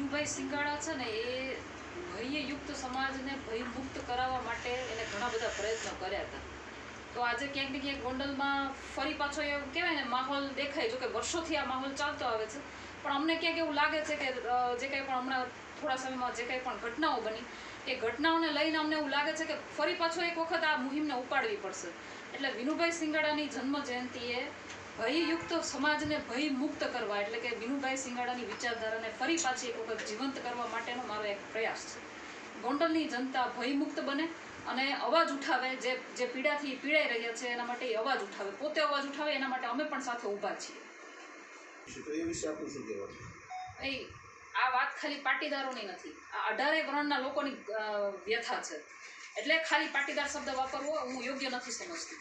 વિનુભાઈ સિંગાડા છે ને એ ભયયુક્ત સમાજને ભયમુક્ત કરાવવા માટે એને ઘણા બધા પ્રયત્નો કર્યા હતા. તો આજે ક્યાંક ને ક્યાંક ગોંડલમાં ફરી પાછો એ કહેવાય ને માહોલ દેખાય, જો કે વર્ષોથી આ માહોલ ચાલતો આવે છે. પણ અમને ક્યાંક એવું લાગે છે કે જે કંઈ પણ હમણાં થોડા સમયમાં જે કંઈ પણ ઘટનાઓ બની, એ ઘટનાઓને લઈને અમને એવું લાગે છે કે ફરી પાછો એક વખત આ મુહિમને ઉપાડવી પડશે. એટલે વિનુભાઈ સિંગાડાની જન્મ જયંતિએ ભયયુક્ત સમાજને ભય મુક્ત કરવા એટલે કે વિનુભાઈ સિંગાડાની વિચારધારાને ફરી પાછી એક વખત જીવંત કરવા માટેનો મારો એક પ્રયાસ છે. ગોંડલની જનતા ભયમુક્ત બને અને અવાજ ઉઠાવે જે જે પીડાથી પીડાઈ રહ્યા છે એના માટે અવાજ ઉઠાવે. પોતે અવાજ ઉઠાવે એના માટે અમે પણ સાથે ઊભા છીએ. એ આ વાત ખાલી પાટીદારોની નથી. આ અઢારે વર્ણના લોકોની વ્યથા છે. એટલે ખાલી પાટીદાર શબ્દ વાપરવો હું યોગ્ય નથી સમજતી.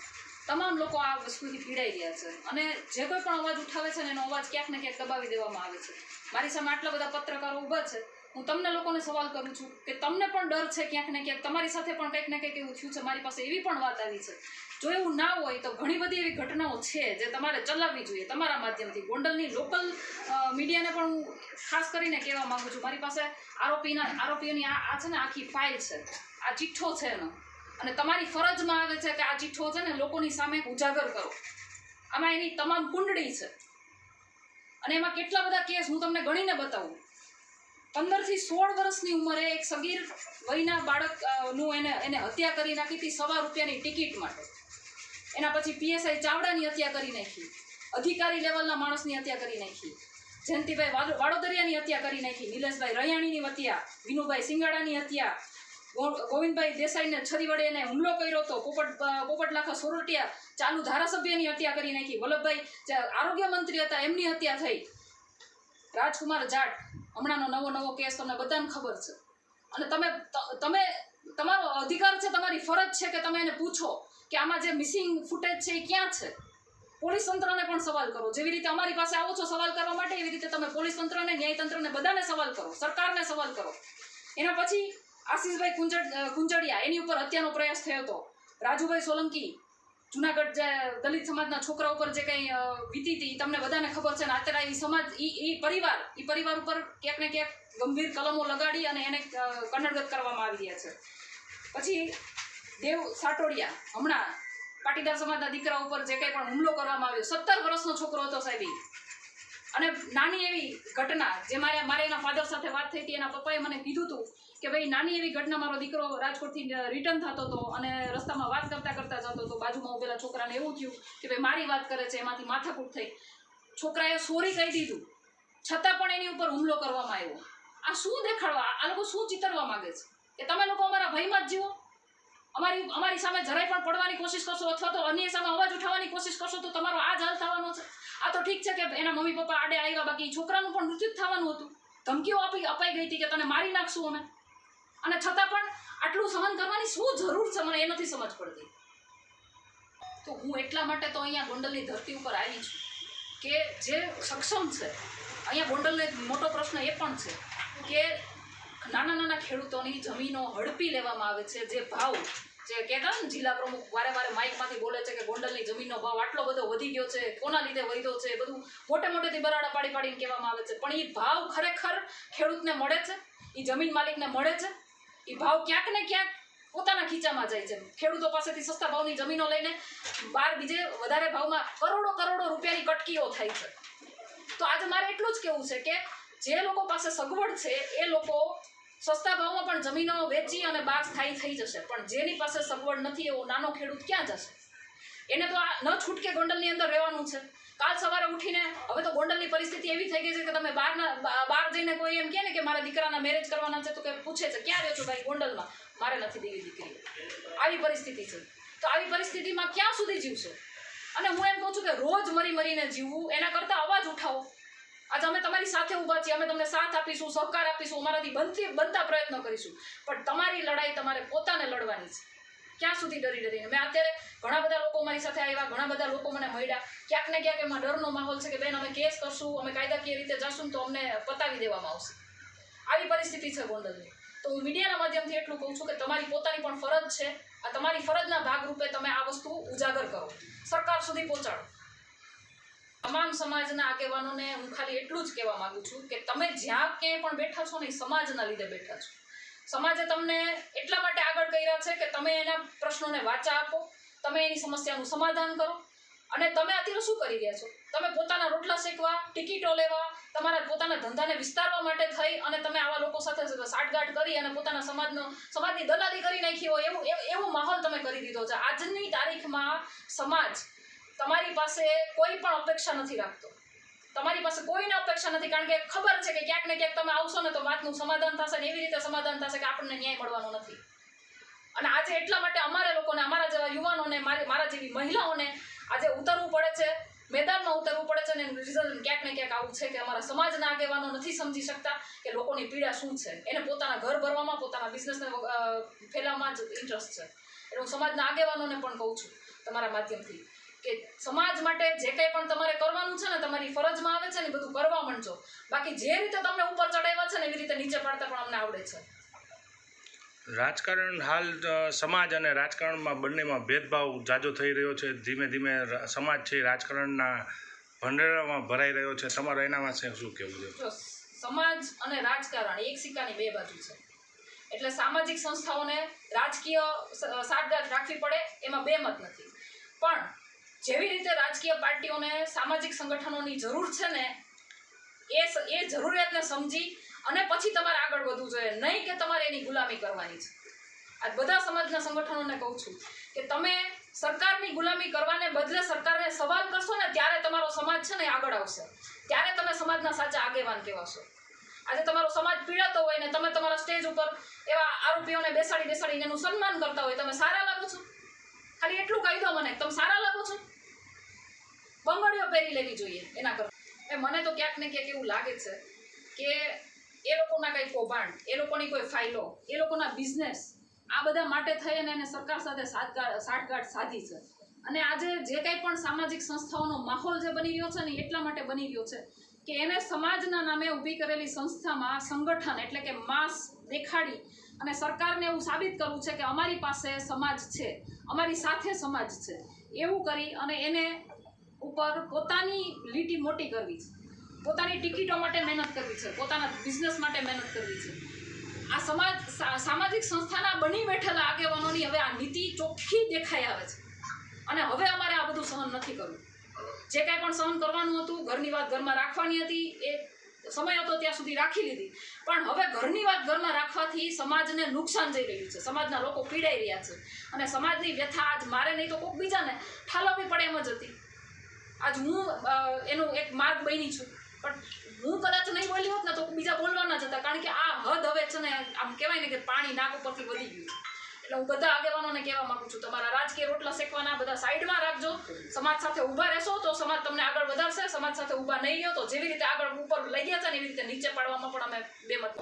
તમામ લોકો આ વસ્તુથી પીડાઈ રહ્યા છે. અને જે કોઈ પણ અવાજ ઉઠાવે છે ને એનો અવાજ ક્યાંક ને ક્યાંક દબાવી દેવામાં આવે છે. મારી સામે આટલા બધા પત્રકારો ઊભા છે. હું તમને લોકોને સવાલ કરું છું કે તમને પણ ડર છે ક્યાંક ને ક્યાંક? તમારી સાથે પણ કંઈક ને કંઈક એવું થયું છે. મારી પાસે એવી પણ વાત આવી છે. જો એવું ના હોય તો ઘણી બધી એવી ઘટનાઓ છે જે તમારે ચલાવવી જોઈએ. તમારા માધ્યમથી. ગોંડલની લોકલ મીડિયાને પણ હું ખાસ કરીને કહેવા માગું છું. મારી પાસે આરોપીના, આરોપીઓની આ છે ને આખી ફાઇલ છે. આ ચિઠ્ઠો છે એનો. અને તમારી ફરજમાં આવે છે કે આ ચિઠ્ઠો છે ને લોકોની સામે ઉજાગર કરો. આમાં એની તમામ કુંડળી છે. અને એમાં કેટલા બધા કેસ હું તમને ગણીને બતાવું. પંદરથી સોળ વર્ષની ઉંમરે એક સગીર વયના બાળકનું એને એને હત્યા કરી નાખી હતી સવા રૂપિયાની ટિકિટ માટે. એના પછી પીએસઆઈ ચાવડાની હત્યા કરી નાખી. અધિકારી લેવલના માણસની હત્યા કરી નાખી. જયંતિભાઈ વાડો- વાડોદરિયાની હત્યા કરી નાખી. નિલેશભાઈ રૈયાણીની હત્યા. વિનુભાઈ સિંગાડાની હત્યા. ગોવિંદભાઈ દેસાઈને છરી વડે એને હુમલો કર્યો હતો પોપટ પોપટ પોપટલાખા સોરઠિયા ચાલુ ધારાસભ્યની હત્યા કરી નાખી. વલ્લભભાઈ આરોગ્ય મંત્રી હતા એમની હત્યા થઈ. રાજકુમાર જાટ, હમણાંનો નવો નવો કેસ તમને બધાને ખબર છે. અને તમે તમે, તમારો અધિકાર છે, તમારી ફરજ છે કે તમે એને પૂછો કે આમાં જે મિસિંગ ફૂટેજ છે એ ક્યાં છે? પોલીસ તંત્રને પણ સવાલ કરો. જેવી રીતે અમારી પાસે આવો છો સવાલ કરવા માટે, એવી રીતે તમે પોલીસ તંત્રને, ન્યાયતંત્રને બધાને સવાલ કરો. સરકારને સવાલ કરો. એના પછી આશીષભાઈ કુંજડ કુંજડિયા એની ઉપર હત્યાનો પ્રયાસ થયો હતો રાજુભાઈ સોલંકી, જુનાગઢ જે દલિત સમાજના છોકરા ઉપર જે કંઈ વીતી હતી તમને બધાને ખબર છે ને અત્યારે એ સમાજ એ પરિવાર એ પરિવાર ઉપર ક્યાંક ને ક્યાંક ગંભીર કલમો લગાડી અને એને કન્નડગત કરવામાં આવી રહ્યા છે પછી દેવ સાટોડિયા, હમણાં પાટીદાર સમાજના દીકરા ઉપર જે કંઈ પણ હુમલો કરવામાં આવ્યો, સત્તર વર્ષનો છોકરો હતો સાહેબ. અને નાની એવી ઘટના જે મારે મારે એના ફાધર સાથે વાત થઈ હતી, એના પપ્પાએ મને કીધું હતું કે ભાઈ, નાની એવી ઘટના મારો દીકરો રાજકોટથી રિટર્ન થતો હતો અને રસ્તામાં વાત કરતા કરતા જતો હતો. બાજુમાં ઉભેલા છોકરાને એવું થયું કે ભાઈ, મારી વાત કરે છે, એમાંથી માથાકૂટ થઈ. છોકરાએ સોરી કહી દીધું. છતાં પણ એની ઉપર હુમલો કરવામાં આવ્યો. આ શું દેખાડવા? આ લોકો શું ચિતરવા માંગે છે? કે તમે લોકો અમારા ભયમાં જ જીવો? અમારી અમારી સામે જરાય પણ પડવાની કોશિશ કરશો અથવા તો અન્ય સામે અવાજ ઉઠાવવાની કોશિશ કરશો તો તમારો આ જ હાલ થવાનો છે. આ તો ઠીક છે કે એના મમ્મી પપ્પા આડે આવ્યા બાકી છોકરાનું પણ મૃત્યુ થવાનું હતું. ધમકીઓ આપી, અપાઈ ગઈ હતી કે તને મારી નાખશું અમે. અને છતાં પણ આટલું સહન કરવાની શું જરૂર છે મને એ નથી સમજ પડતી. તો હું એટલા માટે તો અહીંયા ગોંડલની ધરતી ઉપર આવી છું કે જે સક્ષમ છે, અહીંયા ગોંડલનો એક મોટો પ્રશ્ન એ પણ છે કે નાના નાના ખેડૂતોની જમીનો હડપી લેવામાં આવે છે, જે ભાવ જે કહેતા ને જિલ્લા પ્રમુખ વારે વારે માઇકમાંથી બોલે છે કે ગોંડલની જમીનનો ભાવ આટલો બધો વધી ગયો છે, કોના લીધે વધ્યો છે બધું મોટે મોટેથી બરાડા પાડી પાડીને કહેવામાં આવે છે. પણ એ ભાવ ખરેખર ખેડૂતને મળે છે? એ જમીન માલિકને મળે છે? એ ભાવ ક્યાંક ને ક્યાંક પોતાના ખીચામાં જાય છે. ખેડૂતો પાસેથી સસ્તા ભાવની જમીનો લઈને બહાર બીજે વધારે ભાવમાં કરોડો કરોડો રૂપિયાની કટકીઓ થાય છે. તો આજે મારે એટલું જ કહેવું છે કે જે લોકો પાસે સગવડ છે, એ લોકો સસ્તા ભાવમાં પણ જમીનો વેચી અને બાગ સ્થાયી થઈ જશે. પણ જેની પાસે સગવડ નથી એવો નાનો ખેડૂત ક્યાં જશે? એને તો આ ન છૂટકે ગોંડલની અંદર રહેવાનું છે. કાલ સવારે ઉઠીને હવે તો ગોંડલની પરિસ્થિતિ એવી થઈ ગઈ છે કે તમે બહારના બહાર જઈને કોઈ એમ કહે ને કે મારા દીકરાના મેરેજ કરવાના છે તો કે પૂછે છે, ક્યાં રહ્યો છો ભાઈ ગોંડલમાં? મારે નથી દેવી દીકરી આવી પરિસ્થિતિ છે. તો આવી પરિસ્થિતિમાં ક્યાં સુધી જીવશો? અને હું એમ કહું છું કે રોજ મરી મરીને જીવવું, એના કરતાં અવાજ ઉઠાવો. આજે અમે તમારી સાથે ઊભા છીએ, અમે તમને સાથ આપીશું, સહકાર આપીશું, અમારાથી બનતી બનતા પ્રયત્નો કરીશું. પણ તમારી લડાઈ તમારે પોતાને લડવાની છે. ક્યાં સુધી ડરી ડરીને? મેં અત્યારે ઘણા બધા લોકો મારી સાથે આવ્યા, ઘણા બધા લોકો મને મળ્યા. ક્યાંક ને ક્યાંક એમાં ડરનો માહોલ છે કે, બેન, અમે કેસ કરશું, અમે કાયદાકીય રીતે જશું તો અમને પતાવી દેવામાં આવશે. આવી પરિસ્થિતિ છે ગોંડલની. તો હું મીડિયાના માધ્યમથી એટલું કહું છું કે, તમારી પોતાની પણ ફરજ છે. આ તમારી ફરજના ભાગરૂપે તમે આ વસ્તુ ઉજાગર કરો. સરકાર સુધી પહોંચાડો. તમામ સમાજના આગેવાનોને હું ખાલી એટલું જ કહેવા માગું છું કે તમે જ્યાં કે પણ બેઠા છો ને એ સમાજના લીધે બેઠા છો. સમાજે તમને એટલા માટે આગળ કર્યા છે કે તમે એના પ્રશ્નોને વાચા આપો, તમે એની સમસ્યાનું સમાધાન કરો. અને તમે અત્યારે શું કરી રહ્યા છો? તમે પોતાના રોટલા શેકવા, ટિકિટો લેવા, તમારા પોતાના ધંધાને વિસ્તારવા માટે થઈ અને તમે આવા લોકો સાથે સાઠગાંઠ કરી અને પોતાના સમાજનો, સમાજની દલાલી કરી નાખી હોય એવું, એવો માહોલ તમે કરી દીધો છે. આજની તારીખમાં સમાજ તમારી પાસે કોઈ પણ અપેક્ષા નથી રાખતો. તમારી પાસે કોઈને અપેક્ષા નથી, કારણ કે ખબર છે કે ક્યાંક ને ક્યાંક તમે આવશો ને તો વાતનું સમાધાન થશે ને એવી રીતે સમાધાન થશે કે આપણને ન્યાય મળવાનો નથી. અને આજે એટલા માટે અમારે લોકોને, અમારા જેવા યુવાનોને, મારી, મારા જેવી મહિલાઓને આજે ઉતરવું પડે છે, મેદાનમાં ઉતરવું પડે છે ને એનું રિઝલ્ટ ક્યાંક ને ક્યાંક આવું છે કે અમારા સમાજના આગેવાનો નથી સમજી શકતા કે લોકોની પીડા શું છે. એને પોતાના ઘર ભરવામાં, પોતાના બિઝનેસને ફેલાવવામાં જ ઇન્ટરેસ્ટ છે. એટલે હું સમાજના આગેવાનોને પણ કહું છું તમારા માધ્યમથી. કે સમાજ માટે જે કંઈ પણ તમારે કરવાનું છે ને તમારી ફરજમાં આવે છે ને બધું કરવા માંડજો. બાકી જે રીતે તમને ઉપર ચડાવ્યા છે ને એવી રીતે નીચે પાડતા પણ અમને આવડે છે. રાજકારણ હાલ સમાજ અને રાજકારણમાં બંનેમાં ભેદભાવ જાજો થઈ રહ્યો છે. ધીમે ધીમે સમાજ છે રાજકારણના ભંડેરામાં ભરાઈ રહ્યો છે. તમારે એના માટે શું કહેવું છે? સમાજ અને રાજકારણ એક સિક્કાની બે બાજુ છે. એટલે સામાજિક સંસ્થાઓને રાજકીય સ- રાખવી પડે એમાં બે મત નથી. પણ જેવી રીતે રાજકીય પાર્ટીઓને સામાજિક સંગઠનોની જરૂર છે ને, એ એ જરૂરિયાતને સમજી અને પછી તમારે આગળ વધવું જોઈએ. નહીં કે તમારે એની ગુલામી કરવાની છે. આ બધા સમાજના સંગઠનોને કહું છું કે તમે સરકારની ગુલામી કરવાને બદલે સરકારને સવાલ કરશો ને, ત્યારે તમારો સમાજ છે ને આગળ આવશે. ત્યારે તમે સમાજના સાચા આગેવાન કહેવાશો. આજે તમારો સમાજ પીડાતો હોય ને, તમે તમારા સ્ટેજ ઉપર એવા આરોપીઓને બેસાડી બેસાડીને એનું સન્માન કરતા હોય, તમે સારા લાગો છો? ખાલી એટલું કહી દો મને, તમે સારા લાગો છો? બંગડીઓ પહેરી લેવી જોઈએ, એના કરતા એ મને તો ક્યાંક ને ક્યાંક એવું લાગે છે કે એ લોકોના કંઈ કૌભાંડ, એ લોકોની કોઈ ફાઇલો, એ લોકોના બિઝનેસ, આ બધા માટે થઈ અને એને સરકાર સાથે સાઠગાંઠ સાઠગાંઠ સાધી છે. અને આજે જે કંઈ પણ સામાજિક સંસ્થાઓનો માહોલ જે બની રહ્યો છે ને, એટલા માટે બની રહ્યો છે. કે એને સમાજના નામે ઊભી કરેલી સંસ્થામાં સંગઠન એટલે કે માસ દેખાડી અને સરકારને એવું સાબિત કરવું છે કે અમારી પાસે સમાજ છે, અમારી સાથે સમાજ છે. એવું કરી અને એને ઉપર પોતાની લીટી મોટી કરવી છે. પોતાની ટિકિટો માટે મહેનત કરવી છે, પોતાના બિઝનેસ માટે મહેનત કરવી છે. આ સમાજ સામાજિક સંસ્થાના બની બેઠેલા આગેવાનોની હવે આ નીતિ ચોખ્ખી દેખાઈ આવે છે. અને હવે અમારે આ બધું સહન નથી કરવું. જે કાંઈ પણ સહન કરવાનું હતું, ઘરની વાત ઘરમાં રાખવાની હતી, એ સમય હતો ત્યાં સુધી રાખી લીધી. પણ હવે ઘરની વાત ઘરમાં રાખવાથી સમાજને નુકસાન જઈ રહ્યું છે. સમાજના લોકો પીડાઈ રહ્યા છે. અને સમાજની વ્યથા આજ મારે નહીં તો કોઈક બીજાને ઠાલવવી પડે એમ જ હતી. આજ હું એનું એક માર્ગ બની છું. પણ હું કદાચ નહીં બોલી હોત ને તો બીજા બોલવાના જ હતા કારણ કે આ હદ હવે છે ને, આમ કહેવાય ને કે પાણી નાક ઉપરથી વધી ગયું એટલે હું બધા આગેવાનોને કહેવા માંગુ છું, તમારા રાજકીય રોટલા શેકવાના, બધા સાઈડમાં રાખજો. સમાજ સાથે ઊભા રહેશો તો સમાજ તમને આગળ વધારશે, સમાજ સાથે ઊભા નહીં રહ્યો તો જેવી રીતે આગળ ઉપર લઈ ગયા છે ને એવી રીતે નીચે પાડવામાં પણ અમે બેમત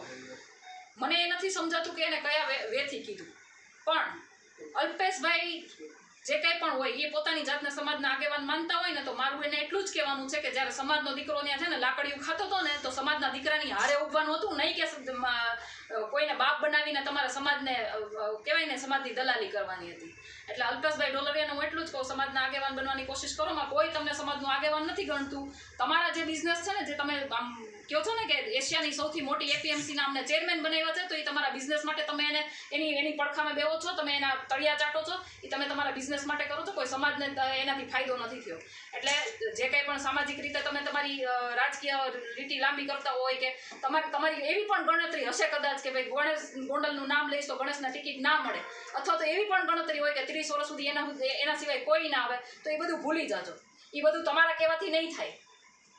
મને એ નથી સમજાતું કે એને કયા વેથી કીધું. પણ અલ્પેશભાઈ જે કંઈ પણ હોય, એ પોતાની જાતને સમાજના આગેવાન માનતા હોય ને, તો મારું એને એટલું જ કહેવાનું છે કે જ્યારે સમાજનો દીકરો ત્યાં છે ને, લાકડીયું ખાતો હતો ને, તો સમાજના દીકરાની હારે ઉભવાનું હતું. નહીં કે કોઈને બાપ બનાવીને તમારા સમાજને કહેવાય ને, સમાજની દલાલી કરવાની હતી. એટલે અલ્પેશભાઈ ડોલરિયાને હું એટલું જ કહું, સમાજના આગેવાન બનવાની કોશિશ કરો માં કોઈ તમને સમાજનું આગેવાન નથી ગણતું. તમારા જે બિઝનેસ છે ને, જે તમે આમ કહો છો ને કે એશિયાની સૌથી મોટી એપીએમસીના અમને ચેરમેન બનાવ્યા છે, તો એ તમારા બિઝનેસ માટે તમે એને એની એની પડખામે બેવો છો, તમે એના તળિયા ચાટો છો, એ તમે તમારા બિઝનેસ માટે કરો છો, કોઈ સમાજને એનાથી ફાયદો નથી થયો. એટલે જે કંઈ પણ સામાજિક રીતે તમે તમારી રાજકીય લીટી લાંબી કરતા હોય કે તમારી તમારી એવી પણ ગણતરી હશે કદાચ કે ભાઈ ગણેશ ગોંડલનું નામ લઈશ તો ગણેશના ટિકિટ ના મળે. અથવા તો એવી પણ ગણતરી હોય કે ત્રીસ વર્ષ સુધી એના એના સિવાય કોઈ ના આવે, તો એ બધું ભૂલી જાજો. એ બધું તમારા કહેવાથી નહીં થાય.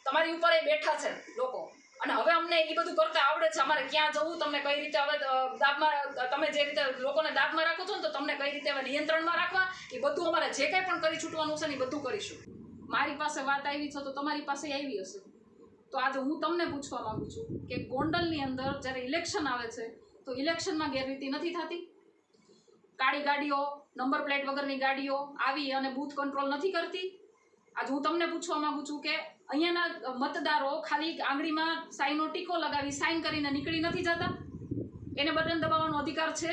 તમારી ઉપર એ બેઠા છે લોકો. અને હવે અમને એ બધું કરતા આવડે છે. અમારે ક્યાં જવું, તમને કઈ રીતે હવે દાબમાં તમે જે રીતે લોકોને દાબમાં રાખો છો ને, તો તમને કઈ રીતે હવે નિયંત્રણમાં રાખવા? એ બધું અમારે જે કંઈ પણ કરી છૂટવાનું છે ને, એ બધું કરીશું. મારી પાસે વાત આવી છે, તો તમારી પાસે આવી હશે. તો આજે હું તમને પૂછવા માગું છું કે ગોંડલની અંદર જ્યારે ઇલેક્શન આવે છે, તો ઇલેક્શનમાં ગેરરીતિ નથી થતી? કાળી ગાડીઓ નંબર પ્લેટ વગરની ગાડીઓ આવી અને બૂથ કંટ્રોલ નથી કરતી. આજે હું તમને પૂછવા માંગુ છું કે અહીંયાના મતદારો ખાલી આંગળીમાં સાઈનો ટીકો લગાવી સાઈન કરીને નીકળી નથી જતા? એને બટન દબાવવાનો અધિકાર છે?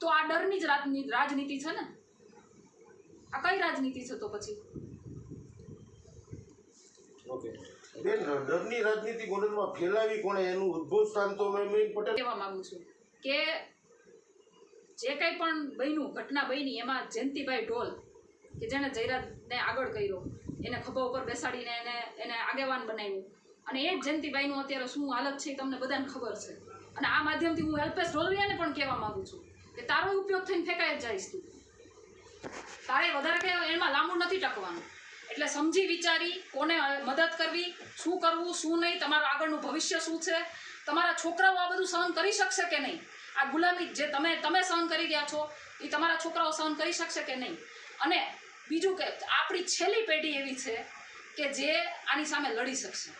તો આ ડરની જ રાજની રાજનીતિ છે ને? આ કઈ રાજનીતિ છે તો પછી? ઓકે. બેન ડરની રાજનીતિ ગોંડલમાં ફેલાવી કોણે? એનું ઉદ્ભવ સ્થાન તો મેં પટેલ કહેવા માંગુ છું કે જે કંઈ પણ બન્યું, ઘટના બની, એમાં જયંતિભાઈ ઢોલ, કે જેણે જયરાજને આગળ કર્યો, એને ખભા ઉપર બેસાડીને એને એને આગેવાન બનાવ્યું. અને એ જ જયંતિભાઈનું અત્યારે શું હાલત છે તમને બધાને ખબર છે. અને આ માધ્યમથી હું હેલ્પેશ ઢોલરિયાને પણ કહેવા માંગુ છું કે તારો ઉપયોગ થઈને ફેંકાય જ જઈશ તું. તારે વધારે કંઈ એમાં લાંબુ નથી ટકવાનું. એટલે સમજી વિચારી કોને મદદ કરવી, શું કરવું, શું નહીં, તમારું આગળનું ભવિષ્ય શું છે, તમારા છોકરાઓ આ બધું સહન કરી શકશે કે નહીં? આ ગુલામી જે તમે તમે સહન કરી રહ્યા છો, એ તમારા છોકરાઓ સહન કરી શકશે કે નહીં? અને બીજું કે, આપણી છેલ્લી પેઢી એવી છે કે જે આની સામે લડી શકશે.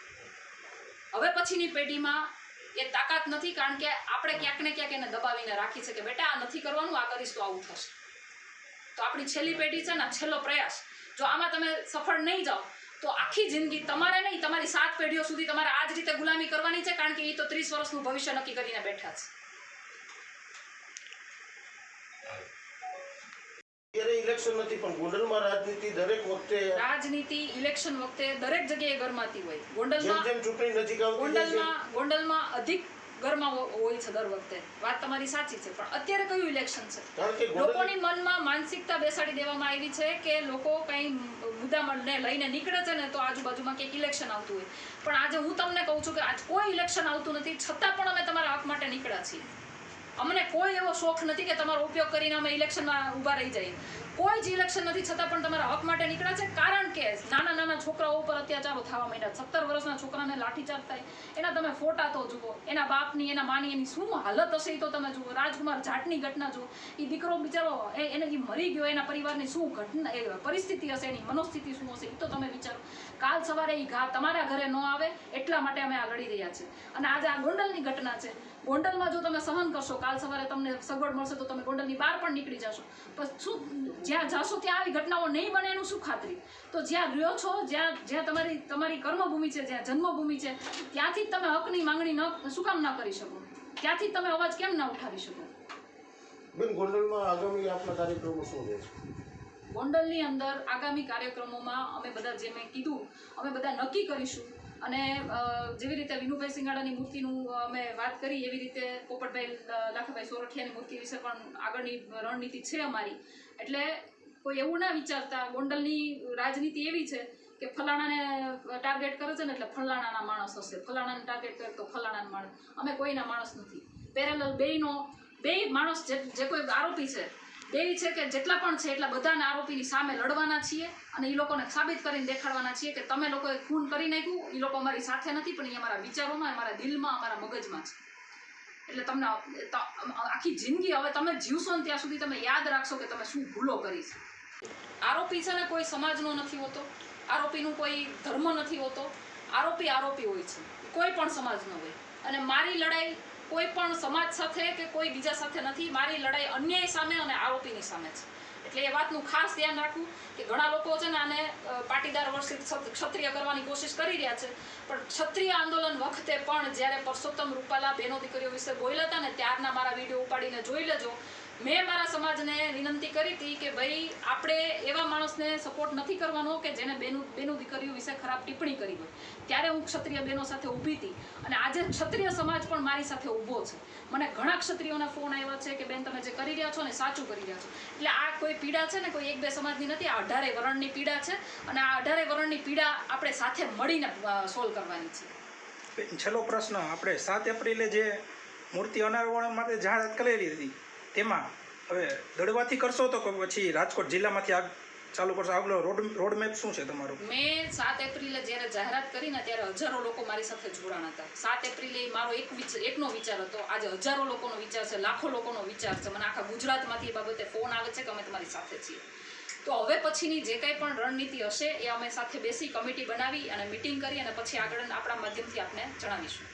હવે પછીની પેઢીમાં એ તાકાત નથી, કારણ કે આપણે ક્યાંક ને ક્યાંક એને દબાવીને રાખી છે કે બેટા, આ નથી કરવાનું, આ કરીશ તો આવું થશે. તો આપણી છેલ્લી પેઢી છે ને છેલ્લો પ્રયાસ. જો આમાં તમે સફળ નહીં જાઓ, તો આખી જિંદગી તમારે નહીં, તમારી સાત પેઢીઓ સુધી તમારે આ જ રીતે ગુલામી કરવાની છે, કારણ કે એ તો ત્રીસ વર્ષનું ભવિષ્ય નક્કી કરીને બેઠા છે. અત્યારે ઇલેક્શન નથી પણ ગોંડલમાં રાજનીતિ દરેક વખતે રાજનીતિ ઇલેક્શન વખતે દરેક જગ્યાએ ગરમાતી હોય. ગોંડલમાં જેમ ચૂંટણી નજીક આવતી ગોંડલમાં ગોંડલમાં અધિક ગરમા હોય છે દર વખતે. વાત તમારી સાચી છે પણ અત્યારે કયું ઇલેક્શન છે? લોકોની મનમાં માનસિકતા બેસાડી દેવામાં આવી છે કે લોકો કંઈ મુદ્દાને લઈને નીકળે છે ને તો આજુબાજુમાં કંઈક ઇલેક્શન આવતું હોય. પણ આજે હું તમને કહું છું કે આજ કોઈ ઇલેક્શન આવતું નથી છતાં પણ અમે તમારા હક માટે નીકળ્યા છીએ. અમને કોઈ એવો શોખ નથી કે તમારો ઉપયોગ કરીને અમે ઇલેક્શનમાં ઊભા રહી જઈએ. કોઈ જ ઇલેક્શન નથી છતાં પણ તમારા હક માટે નીકળ્યા છે. કારણ કે નાના નાના છોકરાઓ ઉપર અત્યાચારો થવા માંડ્યા સત્તર વર્ષના છોકરાને લાઠીચાર્જ થાય. એના તમે ફોટા તો જુઓ. એના બાપની, એના માની એની શું હાલત હશે એ તો તમે જુઓ. રાજકુમાર જાટની ઘટના જુઓ. એ દીકરો બિચારો, એ, એને જે મરી ગયો. એના પરિવારની શું ઘટના, એ પરિસ્થિતિ હશે, એની મનોસ્થિતિ શું હશે એ તો તમે વિચારો. કાલ સવારે એ ઘા તમારા ઘરે ન આવે, એટલા માટે અમે આ લડી રહ્યા છીએ. અને આજે આ ગોંડલની ઘટના છે. ગોંડલમાં જો તમે સહન કરશો કાલ સવારે તમને સગવડ મળશે તો તમે ગોંડલની બહાર પણ નીકળી જશો. પણ શું જ્યાં જશો ત્યાં આવી ઘટનાઓ નહીં બને એનું શું ખાતરી? તો જ્યાં રહ્યો છો જ્યાં જ્યાં તમારી તમારી કર્મભૂમિ છે જ્યાં જન્મભૂમિ છે ત્યાંથી જ તમે હકની માંગણી ન શું કામ ના કરી શકો? ત્યાંથી તમે અવાજ કેમ ના ઉઠાવી શકો? બેન ગોંડલમાં આગામી આપના કાર્યક્રમો શું રહેશે ગોંડલની અંદર આગામી કાર્યક્રમોમાં અમે બધા જે મેં કીધું અમે બધા નક્કી કરીશું અને જેવી રીતે વિનુભાઈ સિંગાડાની મૂર્તિનું અમે વાત કરી, એવી રીતે પોપટભાઈ લાખાભાઈ સોરઠિયાની મૂર્તિ વિશે પણ આગળની રણનીતિ છે અમારી. એટલે કોઈ એવું ના વિચારતા, ગોંડલની રાજનીતિ એવી છે કે ફલાણાને ટાર્ગેટ કરે છે ને એટલે ફલાણાના માણસ હશે. ફલાણાને ટાર્ગેટ કરે તો ફલાણાના માણસ. અમે કોઈના માણસ નથી. પેરેલલ બેયનો બે માણસ જે કોઈ આરોપી છે એવી છે કે જેટલા પણ છે એટલા બધાના આરોપીની સામે લડવાના છીએ અને એ લોકોને સાબિત કરીને દેખાડવાના છીએ કે તમે લોકોએ ખૂન કરી નાખ્યું એ લોકો અમારી સાથે નથી, પણ એ અમારા વિચારોમાં, અમારા દિલમાં, અમારા મગજમાં છે. એટલે તમને આખી જિંદગી હવે તમે જીવશો ને ત્યાં સુધી તમે યાદ રાખશો કે તમે શું ભૂલો કરી છે. આરોપી છે ને કોઈ સમાજનો નથી હોતો, આરોપીનું કોઈ ધર્મ નથી હોતો, આરોપી આરોપી હોય છે, કોઈ પણ સમાજનો હોય. અને મારી લડાઈ કોઈ પણ સમાજ સાથે કે કોઈ બીજા સાથે નથી, મારી લડાઈ અન્યાય સામે અને આરોપીની સામે છે. એટલે એ વાતનું ખાસ ધ્યાન રાખવું કે ઘણા લોકો છે ને આને પાટીદાર વર્ષિત ક્ષત્રિય કરવાની કોશિશ કરી રહ્યા છે. પણ ક્ષત્રિય આંદોલન વખતે પણ જ્યારે પરસોત્તમ રૂપાલા બહેનો દીકરીઓ વિશે બોલ્યા હતા ને, ત્યારના મારા વીડિયો ઉપાડીને જોઈ લેજો. મેં મારા સમાજને વિનંતી કરી હતી કે ભાઈ, આપણે એવા માણસને સપોર્ટ નથી કરવાનો કે જેને બેનું બેનું દીકરીઓ વિશે ખરાબ ટિપ્પણી કરી હોય. ત્યારે હું ક્ષત્રિય બહેનો સાથે ઊભી હતી અને આજે ક્ષત્રિય સમાજ પણ મારી સાથે ઊભો છે. મને ઘણા ક્ષત્રિયોના ફોન આવ્યા છે કે, બેન, તમે જે કરી રહ્યા છો ને, સાચું કરી રહ્યા છો. એટલે આ કોઈ પીડા છે ને, કોઈ એક બે સમાજની નથી, આ અઢારે વરણની પીડા છે અને આ અઢારે વરણની પીડા આપણે સાથે મળીને સોલ્વ કરવાની છે. છેલ્લો પ્રશ્ન. આપણે સાત એપ્રિલે જે મૂર્તિ અનાવરણ માટે જાહેરાત કરેલી હતી તેમાં હવે દડવાથી કરશો તો કે પછી રાજકોટ જિલ્લામાંથી આગ ચાલુ કરશો. આગલો રોડ રોડ મેપ શું છે તમારું? મેં સાત એપ્રિલે જ્યારે જાહેરાત કરી ને ત્યારે હજારો લોકો મારી સાથે જોડાણ હતા. સાત એપ્રિલે મારો એક વિચાર એકનો વિચાર હતો. આજે હજારો લોકોનો વિચાર છે લાખો લોકોનો વિચાર છે. મને આખા ગુજરાતમાંથી એ બાબતે ફોન આવે છે કે અમે તમારી સાથે છીએ. તો હવે પછીની જે કંઈ પણ રણનીતિ હશે એ અમે સાથે બેસી કમિટી બનાવી અને મિટિંગ કરી અને પછી આગળ આપણા માધ્યમથી આપને જણાવીશું.